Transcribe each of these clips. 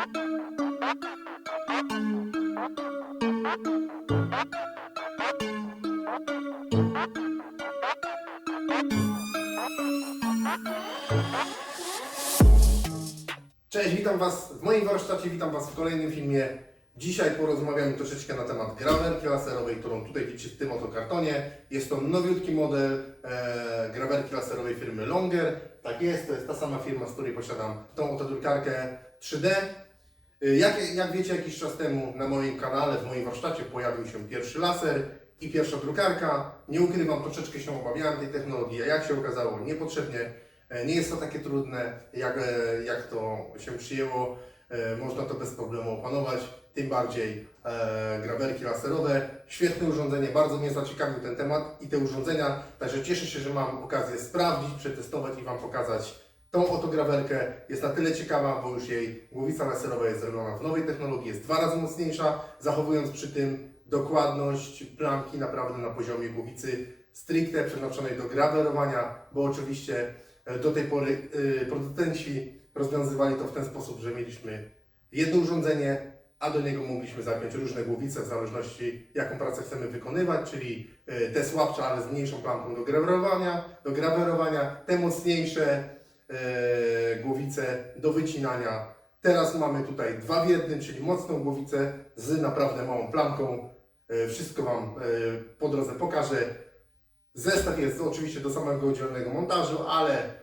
Cześć, witam Was w moim warsztacie, witam Was w kolejnym filmie. Dzisiaj porozmawiamy troszeczkę na temat grawerki laserowej, którą tutaj widzicie w tym oto kartonie. Jest to nowiutki model e, grawerki laserowej firmy Longer. Tak jest, to jest ta sama firma, z której posiadam tą oto drukarkę 3D. E, Jak, jak wiecie, jakiś czas temu na moim kanale, w moim warsztacie pojawił się pierwszy laser i pierwsza drukarka. Nie ukrywam, troszeczkę się obawiałem tej technologii, a jak się okazało, niepotrzebnie. E, Nie jest to takie trudne, jak, e, jak to się przyjęło. E, Można to bez problemu opanować. Tym bardziej e, grawerki laserowe. Świetne urządzenie, bardzo mnie zaciekawił ten temat i te urządzenia. Także cieszę się, że mam okazję sprawdzić, przetestować i Wam pokazać tą oto grawerkę. Jest na tyle ciekawa, bo już jej głowica laserowa jest zrobiona w nowej technologii, jest dwa razy mocniejsza, zachowując przy tym dokładność plamki naprawdę na poziomie głowicy stricte przeznaczonej do grawerowania, bo oczywiście e, do tej pory y, producenci rozwiązywali to w ten sposób, że mieliśmy jedno urządzenie, a do niego mogliśmy zapiąć różne głowice w zależności jaką pracę chcemy wykonywać, czyli y, te słabsze, ale z mniejszą plamką do grawerowania, do grawerowania, te mocniejsze y, głowice do wycinania. Teraz mamy tutaj dwa w jednym, czyli mocną głowicę z naprawdę małą plamką. Y, Wszystko Wam y, po drodze pokażę. Zestaw jest oczywiście do samego oddzielnego montażu, ale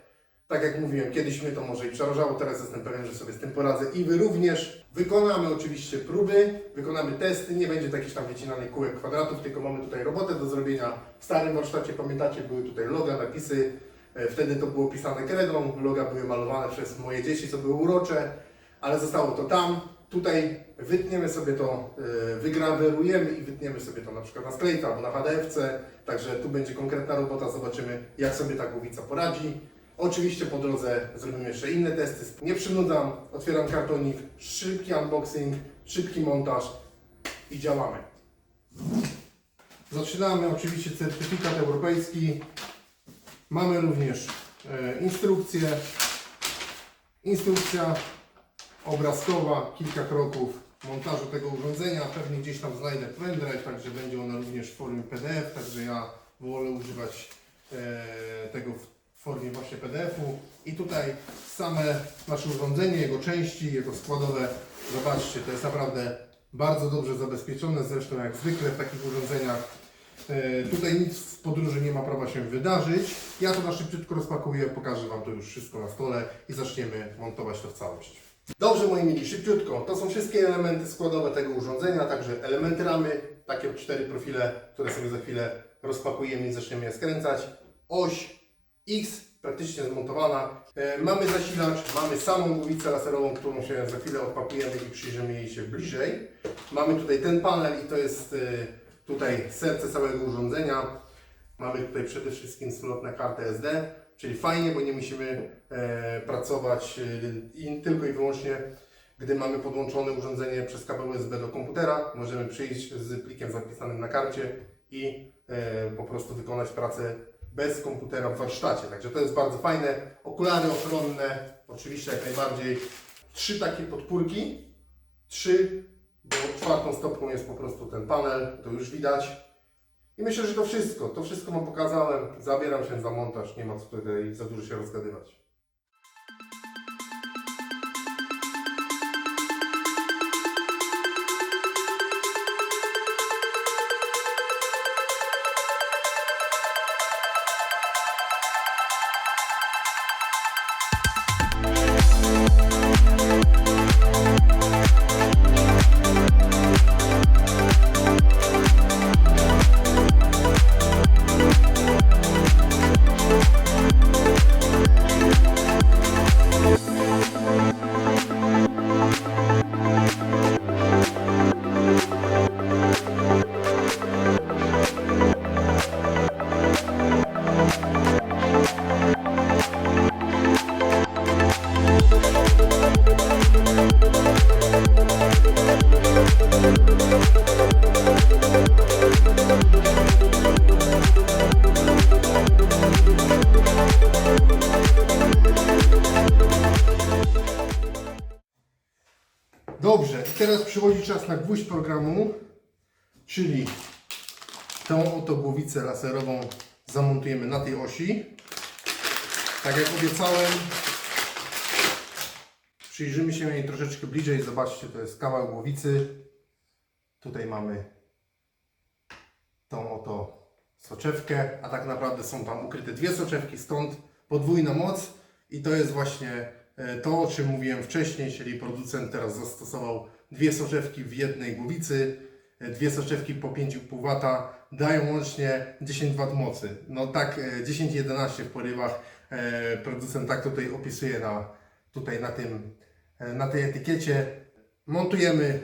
tak jak mówiłem, kiedyś mnie to może i przerażało, teraz jestem pewien, że sobie z tym poradzę i Wy również. Wykonamy oczywiście próby, wykonamy testy, nie będzie takich tam wycinanych kółek, kwadratów, tylko mamy tutaj robotę do zrobienia. W starym warsztacie, pamiętacie, były tutaj loga, napisy, E, wtedy to było pisane kredą, loga były malowane przez moje dzieci, co były urocze, ale zostało to tam. Tutaj wytniemy sobie to, e, wygrawerujemy i wytniemy sobie to na przykład na sklejce albo na HDFC, także tu będzie konkretna robota, zobaczymy jak sobie ta głowica poradzi. Oczywiście po drodze zrobimy jeszcze inne testy. Nie przynudzam, otwieram kartonik, szybki unboxing, szybki montaż i działamy. Zaczynamy oczywiście certyfikat europejski. Mamy również e, instrukcję. Instrukcja obrazkowa, kilka kroków montażu tego urządzenia. Pewnie gdzieś tam znajdę pendrive, także będzie ona również w formie PDF, także ja wolę używać e, tego w formie właśnie PDF-u. I tutaj same nasze urządzenie, jego części, jego składowe, zobaczcie, to jest naprawdę bardzo dobrze zabezpieczone, zresztą jak zwykle w takich urządzeniach. E, Tutaj nic w podróży nie ma prawa się wydarzyć. Ja to na szybciutko rozpakuję, pokażę Wam to już wszystko na stole i zaczniemy montować to w całość. Dobrze moi mili, szybciutko. To są wszystkie elementy składowe tego urządzenia, także elementy ramy, takie cztery profile, które sobie za chwilę rozpakujemy i zaczniemy je skręcać. Oś X praktycznie zmontowana. E, mamy zasilacz, mamy samą głowicę laserową, którą się za chwilę odpakujemy i przyjrzymy jej się bliżej. Mamy tutaj ten panel i to jest e, tutaj serce całego urządzenia. Mamy tutaj przede wszystkim slot na kartę SD, czyli fajnie, bo nie musimy e, pracować e, tylko i wyłącznie, gdy mamy podłączone urządzenie przez kabel USB do komputera. Możemy przyjść z plikiem zapisanym na karcie i e, po prostu wykonać pracę bez komputera w warsztacie. Także to jest bardzo fajne. Okulary ochronne, oczywiście jak najbardziej. Trzy takie podpórki, trzy, bo czwartą stopką jest po prostu ten panel, to już widać. I myślę, że to wszystko. To wszystko Wam pokazałem. Zabieram się za montaż. Nie ma co tutaj za dużo się rozgadywać. Przychodzi czas na gwóźdź programu, czyli tą oto głowicę laserową zamontujemy na tej osi. Tak jak obiecałem, przyjrzymy się jej troszeczkę bliżej. Zobaczcie, to jest kawał głowicy. Tutaj mamy tą oto soczewkę, a tak naprawdę są tam ukryte dwie soczewki, stąd podwójna moc i to jest właśnie e, to, o czym mówiłem wcześniej, czyli producent teraz zastosował dwie soczewki w jednej głowicy, e, dwie soczewki po 5,5 W dają łącznie 10 W mocy. No tak, e, 10-11 w porywach e, producent tak tutaj opisuje na, tutaj na, tym, e, na tej etykiecie. Montujemy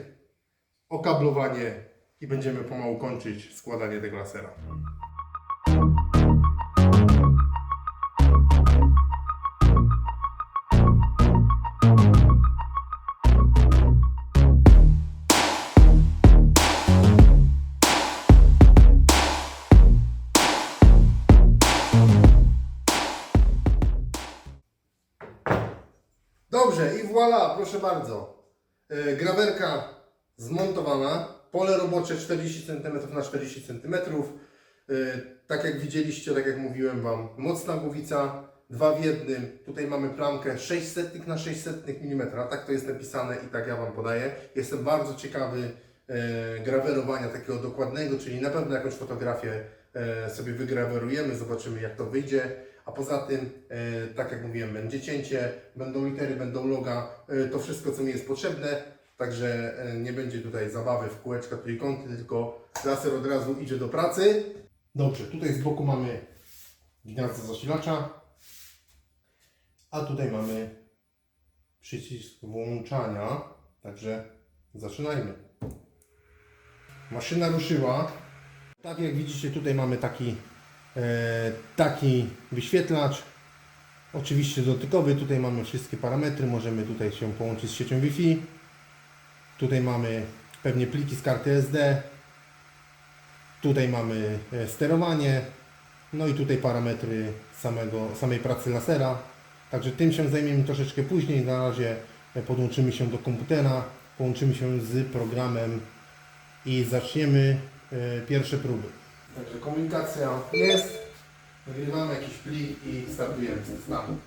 okablowanie i będziemy pomału kończyć składanie tego lasera. Bardzo. E, Grawerka zmontowana, pole robocze 40 cm na 40 cm. E, Tak jak widzieliście, tak jak mówiłem Wam, mocna głowica, dwa w jednym. Tutaj mamy plamkę 600 na 600 mm, tak to jest napisane i tak ja Wam podaję. Jestem bardzo ciekawy e, grawerowania takiego dokładnego, czyli na pewno jakąś fotografię sobie wygrawerujemy, zobaczymy jak to wyjdzie. A poza tym, e, tak jak mówiłem, będzie cięcie, będą litery, będą loga, e, to wszystko co mi jest potrzebne. Także e, nie będzie tutaj zabawy w kółeczka trójkąty, tylko laser od razu idzie do pracy. Dobrze, tutaj z boku mamy gniazdo zasilacza, a tutaj mamy przycisk włączania, także zaczynajmy. Maszyna ruszyła. Tak jak widzicie, tutaj mamy taki, taki wyświetlacz. Oczywiście dotykowy, tutaj mamy wszystkie parametry, możemy tutaj się połączyć z siecią Wi-Fi. Tutaj mamy pewnie pliki z karty SD. Tutaj mamy e, sterowanie. No i tutaj parametry samego, samej pracy lasera. Także tym się zajmiemy troszeczkę później. Na razie e, podłączymy się do komputera, połączymy się z programem i zaczniemy e, pierwsze próby. Także komunikacja jest. Wygrywamy jakiś plik i startujemy z systemem.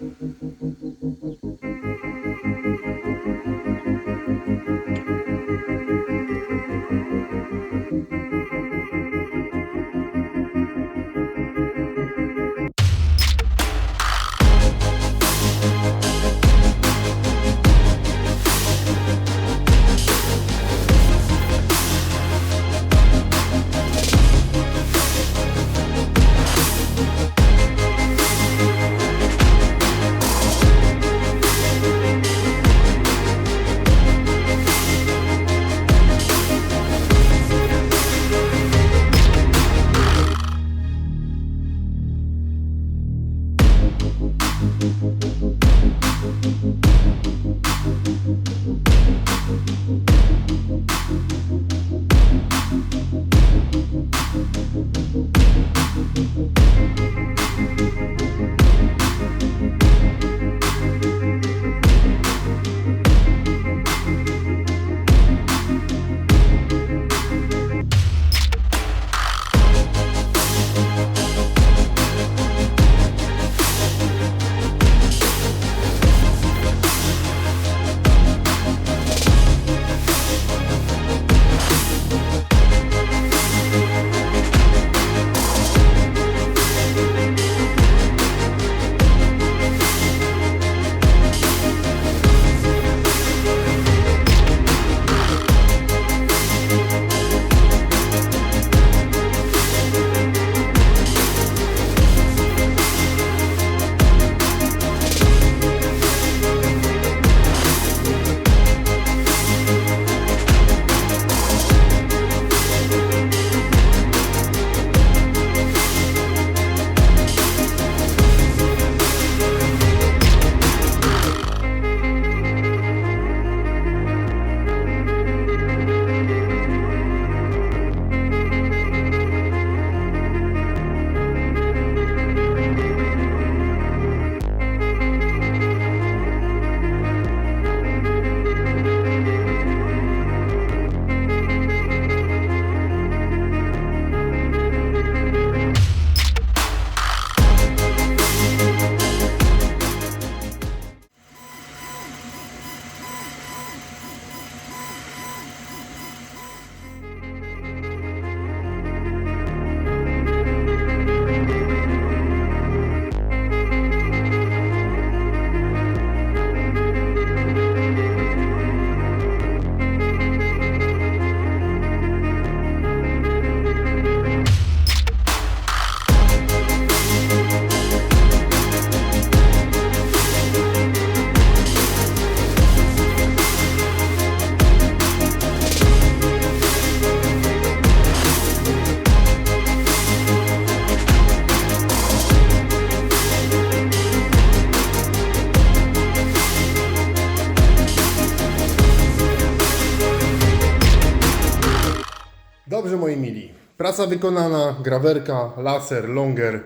Praca wykonana, grawerka, laser, longer.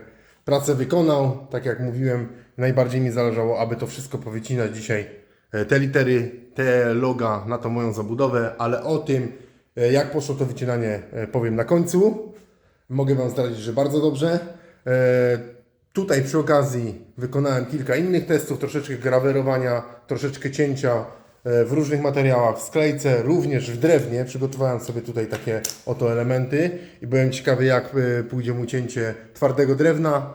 Pracę wykonał, tak jak mówiłem, najbardziej mi zależało, aby to wszystko powycinać dzisiaj. e, Te litery, te loga na tą moją zabudowę, ale o tym, e, jak poszło to wycinanie, e, powiem na końcu. Mogę Wam zdradzić, że bardzo dobrze. Tutaj przy okazji wykonałem kilka innych testów, troszeczkę grawerowania, troszeczkę cięcia w różnych materiałach, w sklejce, również w drewnie. Przygotowałem sobie tutaj takie oto elementy i byłem ciekawy, jak e, pójdzie mu cięcie twardego drewna.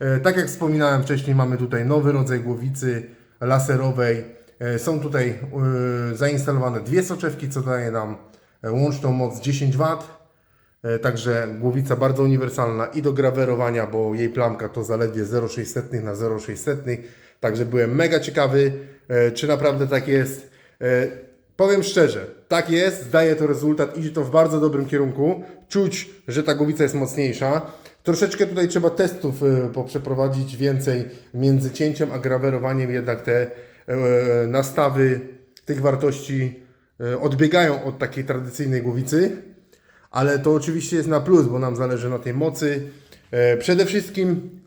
E, Tak jak wspominałem wcześniej, mamy tutaj nowy rodzaj głowicy laserowej. E, Są tutaj e, zainstalowane dwie soczewki, co daje nam e, łączną moc 10 W. E, Także głowica bardzo uniwersalna i do grawerowania, bo jej plamka to zaledwie 0,6 na 0,6. Także byłem mega ciekawy, e, czy naprawdę tak jest. E, Powiem szczerze, tak jest, daje to rezultat, idzie to w bardzo dobrym kierunku. Czuć, że ta głowica jest mocniejsza. Troszeczkę tutaj trzeba testów e, poprzeprowadzić więcej między cięciem a grawerowaniem, jednak te nastawy tych wartości odbiegają od takiej tradycyjnej głowicy ale to oczywiście jest na plus, bo nam zależy na tej mocy. Przede wszystkim,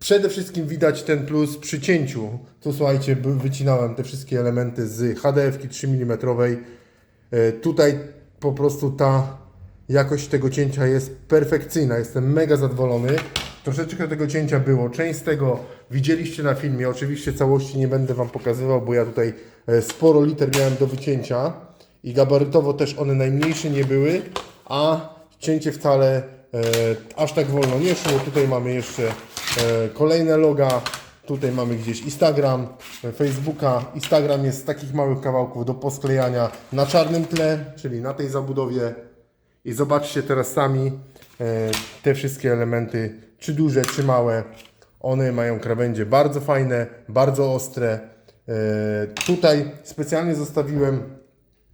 przede wszystkim widać ten plus przy cięciu. Tu słuchajcie, wycinałem te wszystkie elementy z HDF-ki 3 mm. Tutaj po prostu ta jakość tego cięcia jest perfekcyjna. Jestem mega zadowolony. Troszeczkę tego cięcia było. Część z tego widzieliście na filmie. Oczywiście całości nie będę Wam pokazywał, bo ja tutaj e, sporo liter miałem do wycięcia i gabarytowo też one najmniejsze nie były, a cięcie wcale e, aż tak wolno nie szło. Tutaj mamy jeszcze kolejne loga. Tutaj mamy gdzieś Instagram, e, Facebooka. Instagram jest z takich małych kawałków do posklejania na czarnym tle, czyli na tej zabudowie. I zobaczcie teraz sami e, te wszystkie elementy, czy duże, czy małe. One mają krawędzie bardzo fajne, bardzo ostre. E, tutaj specjalnie zostawiłem,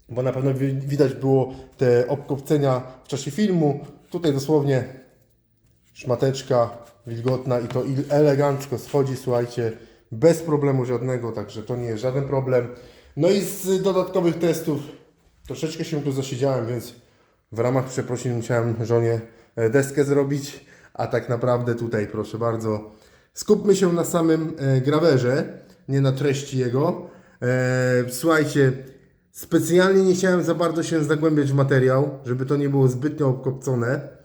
bo na pewno wi- widać było te obkopcenia w czasie filmu. Tutaj dosłownie szmateczka wilgotna i to elegancko schodzi, słuchajcie, bez problemu żadnego, także to nie jest żaden problem. No i z dodatkowych testów troszeczkę się tu zasiedziałem, więc w ramach przeprosin musiałem żonie e, deskę zrobić, a tak naprawdę tutaj, proszę bardzo, skupmy się na samym e, grawerze, nie na treści jego. E, słuchajcie, specjalnie nie chciałem za bardzo się zagłębiać w materiał, żeby to nie było zbytnio obkopcone.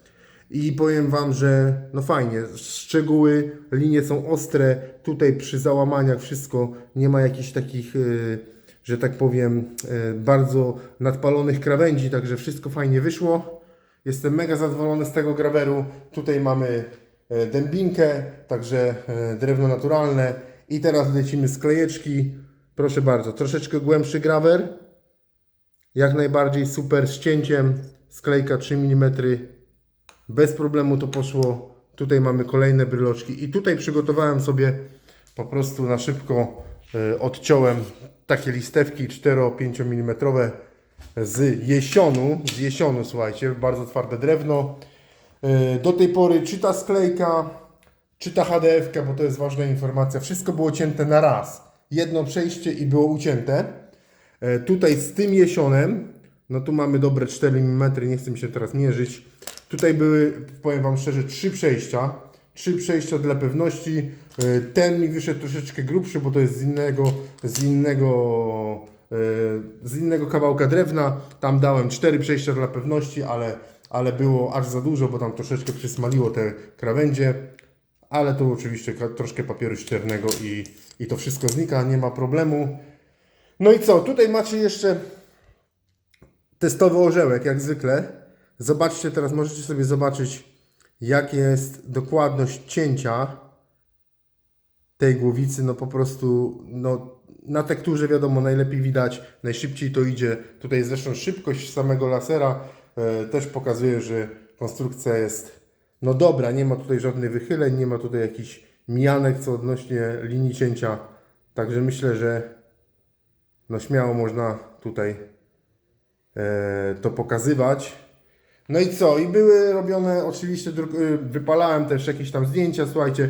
I powiem Wam, że no fajnie, szczegóły, linie są ostre, tutaj przy załamaniach wszystko, nie ma jakichś takich, y, że tak powiem, y, bardzo nadpalonych krawędzi, także wszystko fajnie wyszło. Jestem mega zadowolony z tego graweru. Tutaj mamy e, dębinkę, także e, drewno naturalne. I teraz lecimy z klejeczki. Proszę bardzo, troszeczkę głębszy grawer. Jak najbardziej super z cięciem. Sklejka 3 mm. Bez problemu to poszło. Tutaj mamy kolejne bryloczki i tutaj przygotowałem sobie po prostu na szybko e, odciąłem takie listewki 4-5 mm z jesionu, z jesionu słuchajcie, bardzo twarde drewno. E, Do tej pory czy ta sklejka, czy ta HDF, bo to jest ważna informacja, wszystko było cięte na raz. Jedno przejście i było ucięte. E, Tutaj z tym jesionem, no tu mamy dobre 4 mm, nie chcę mi się teraz mierzyć. Tutaj były, powiem Wam szczerze, trzy przejścia. Trzy przejścia dla pewności. E, Ten mi wyszedł troszeczkę grubszy, bo to jest z innego, z innego, e, z innego kawałka drewna. Tam dałem cztery przejścia dla pewności, ale, ale było aż za dużo, bo tam troszeczkę przysmaliło te krawędzie. Ale tu oczywiście troszkę papieru ściernego i, i to wszystko znika, nie ma problemu. No i co? Tutaj macie jeszcze testowy orzełek, jak zwykle. Zobaczcie teraz, możecie sobie zobaczyć, jak jest dokładność cięcia tej głowicy. No po prostu, no na tekturze wiadomo, najlepiej widać, najszybciej to idzie. Tutaj zresztą szybkość samego lasera e, też pokazuje, że konstrukcja jest no dobra, nie ma tutaj żadnych wychyleń, nie ma tutaj jakichś mijanek co odnośnie linii cięcia. Także myślę, że no śmiało można tutaj e, to pokazywać. No i co? I były robione oczywiście, y, wypalałem też jakieś tam zdjęcia, słuchajcie,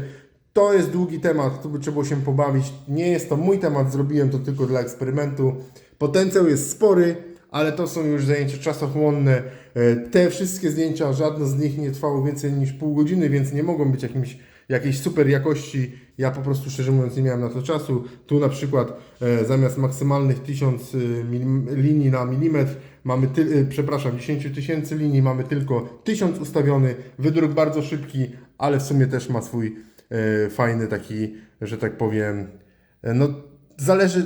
to jest długi temat, tu by trzeba się pobawić. Nie jest to mój temat, zrobiłem to tylko dla eksperymentu. Potencjał jest spory, ale to są już zajęcia czasochłonne. E, Te wszystkie zdjęcia, żadne z nich nie trwało więcej niż pół godziny, więc nie mogą być jakimś, jakiejś super jakości. Ja po prostu szczerze mówiąc nie miałem na to czasu. Tu na przykład e, zamiast maksymalnych 1000 y, milim, linii na milimetr mamy, ty, y, przepraszam, 10 tysięcy linii, mamy tylko 1000 ustawiony. Wydruk bardzo szybki, ale w sumie też ma swój e, fajny taki, że tak powiem, e, no zależy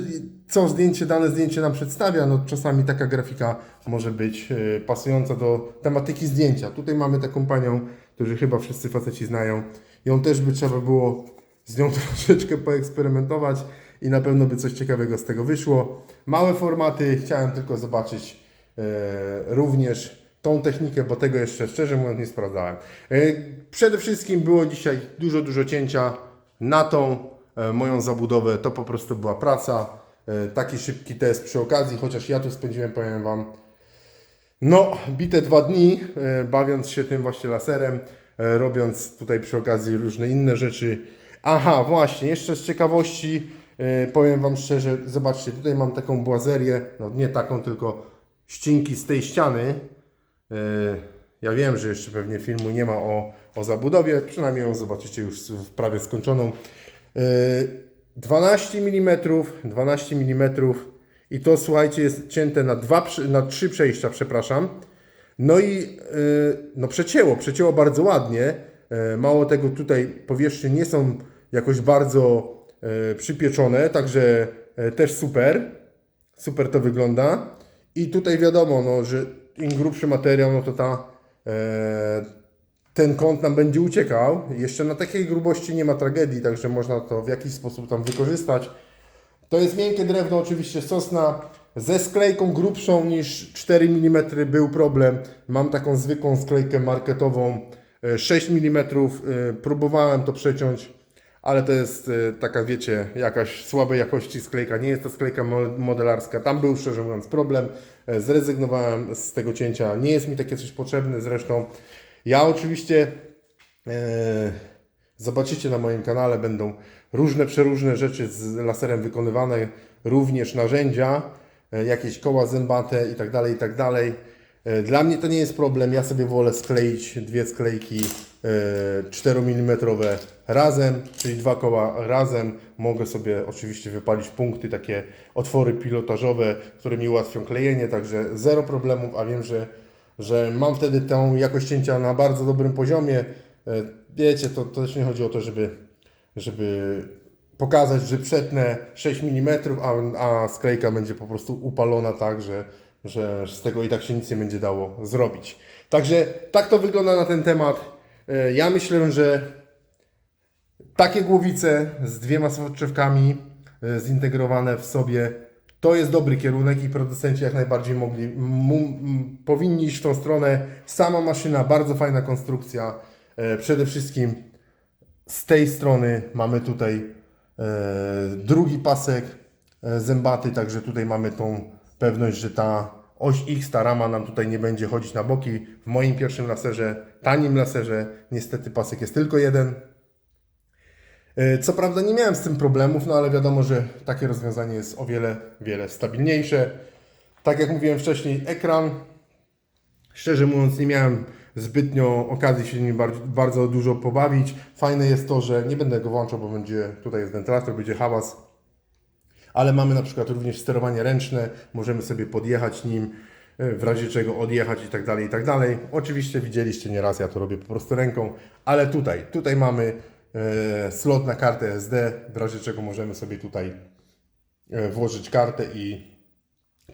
co zdjęcie, dane zdjęcie nam przedstawia, no czasami taka grafika może być e, pasująca do tematyki zdjęcia. Tutaj mamy taką panią, którzy chyba wszyscy faceci znają. Ją też by trzeba było z nią troszeczkę poeksperymentować i na pewno by coś ciekawego z tego wyszło. Małe formaty, chciałem tylko zobaczyć e, również tą technikę, bo tego jeszcze szczerze mówiąc nie sprawdzałem. E, Przede wszystkim było dzisiaj dużo, dużo cięcia na tą e, moją zabudowę. To po prostu była praca. E, Taki szybki test przy okazji, chociaż ja tu spędziłem, powiem Wam, no, bite dwa dni, e, bawiąc się tym właśnie laserem, robiąc tutaj przy okazji różne inne rzeczy. Aha, właśnie, jeszcze z ciekawości e, powiem Wam szczerze, zobaczcie, tutaj mam taką błazerię, no nie taką, tylko ścinki z tej ściany. E, Ja wiem, że jeszcze pewnie filmu nie ma o, o zabudowie, przynajmniej ją zobaczycie już prawie skończoną. E, 12 mm, 12 mm i to słuchajcie jest cięte na, dwa, na trzy przejścia, przepraszam. No i yy, no przecięło, przecięło bardzo ładnie. Yy, mało tego, tutaj powierzchnie nie są jakoś bardzo yy, przypieczone, także też super. Super to wygląda. I tutaj wiadomo, no, że im grubszy materiał, no to ta, yy, ten kąt nam będzie uciekał. Jeszcze na takiej grubości nie ma tragedii, także można to w jakiś sposób tam wykorzystać. To jest miękkie drewno, oczywiście sosna. Ze sklejką grubszą niż 4 mm był problem. Mam taką zwykłą sklejkę marketową e, 6 mm. e, Próbowałem to przeciąć, ale to jest e, taka, wiecie, jakaś słabej jakości sklejka. Nie jest to sklejka mo- modelarska. Tam był szczerze mówiąc problem. E, Zrezygnowałem z tego cięcia. Nie jest mi takie coś potrzebne zresztą. Ja oczywiście e, Zobaczycie na moim kanale, będą różne, przeróżne rzeczy z laserem wykonywane, również narzędzia, e, jakieś koła zębate i tak dalej, i tak dalej. E, Dla mnie to nie jest problem, ja sobie wolę skleić dwie sklejki e, 4 mm razem, czyli dwa koła razem. Mogę sobie oczywiście wypalić punkty, takie otwory pilotażowe, które mi ułatwią klejenie, także zero problemów, a wiem, że, że mam wtedy tą jakość cięcia na bardzo dobrym poziomie. E, Wiecie, to, to też nie chodzi o to, żeby, żeby pokazać, że przetnę 6 mm, a, a sklejka będzie po prostu upalona tak, że, że z tego i tak się nic nie będzie dało zrobić. Także tak to wygląda na ten temat. E, Ja myślę, że takie głowice z dwiema soczewkami e, zintegrowane w sobie to jest dobry kierunek i producenci jak najbardziej mogli, powinni iść w tą stronę. Sama maszyna, bardzo fajna konstrukcja. E, Przede wszystkim z tej strony mamy tutaj drugi pasek e, zębaty, także tutaj mamy tą pewność, że ta oś X, ta rama nam tutaj nie będzie chodzić na boki. W moim pierwszym laserze, tanim laserze, niestety pasek jest tylko jeden. E, Co prawda nie miałem z tym problemów, no ale wiadomo, że takie rozwiązanie jest o wiele, wiele stabilniejsze. Tak jak mówiłem wcześniej, ekran Szczerze mówiąc, nie miałem zbytnio okazji się nim bardzo, dużo pobawić. Fajne jest to, że nie będę go włączał, bo będzie tutaj jest wentylator, będzie hałas. Ale mamy na przykład również sterowanie ręczne, możemy sobie podjechać nim, e, w razie czego odjechać i tak dalej, i tak dalej. Oczywiście widzieliście nieraz, ja to robię po prostu ręką, ale tutaj, tutaj mamy e, slot na kartę SD, w razie czego możemy sobie tutaj e, włożyć kartę i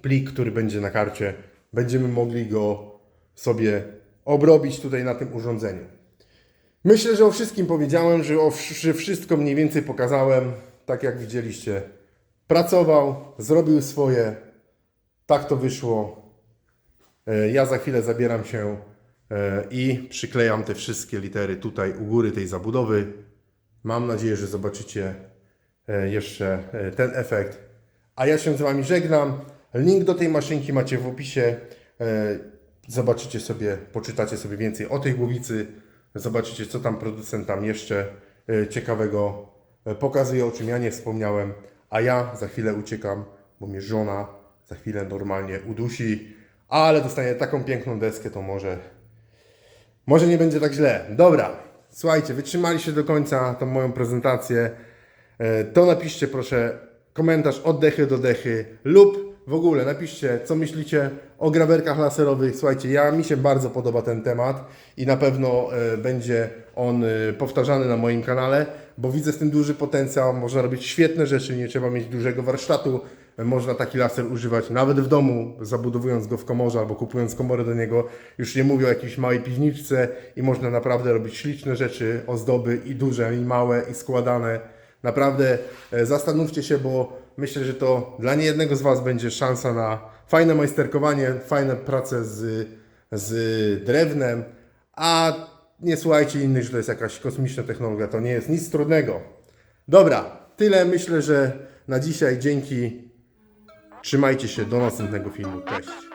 plik, który będzie na karcie, będziemy mogli go sobie obrobić tutaj na tym urządzeniu. Myślę, że o wszystkim powiedziałem, że, o, że wszystko mniej więcej pokazałem, tak jak widzieliście. Pracował, zrobił swoje, tak to wyszło. E, Ja za chwilę zabieram się e, i przyklejam te wszystkie litery tutaj u góry tej zabudowy. Mam nadzieję, że zobaczycie e, jeszcze ten efekt. A ja się z Wami żegnam. Link do tej maszynki macie w opisie. Zobaczycie sobie, poczytacie sobie więcej o tej głowicy. Zobaczycie, co tam producent tam jeszcze e, ciekawego e, pokazuje, o czym ja nie wspomniałem. A ja za chwilę uciekam, bo mnie żona za chwilę normalnie udusi, ale dostanie taką piękną deskę, to może może nie będzie tak źle. Dobra, słuchajcie, wytrzymaliście do końca tą moją prezentację. E, To napiszcie proszę komentarz od dechy do dechy lub w ogóle napiszcie, co myślicie o grawerkach laserowych. Słuchajcie, ja mi się bardzo podoba ten temat i na pewno e, będzie on e, powtarzany na moim kanale, bo widzę z tym duży potencjał. Można robić świetne rzeczy, nie trzeba mieć dużego warsztatu. Można taki laser używać nawet w domu, zabudowując go w komorze albo kupując komorę do niego. Już nie mówię o jakiejś małej piwniczce i można naprawdę robić śliczne rzeczy, ozdoby i duże, i małe, i składane. Naprawdę e, zastanówcie się, bo myślę, że to dla niejednego z Was będzie szansa na fajne majsterkowanie, fajne prace z, z drewnem, a nie słuchajcie innych, że to jest jakaś kosmiczna technologia. To nie jest nic trudnego. Dobra, tyle myślę, że na dzisiaj. Dzięki. Trzymajcie się. Do następnego filmu. Cześć.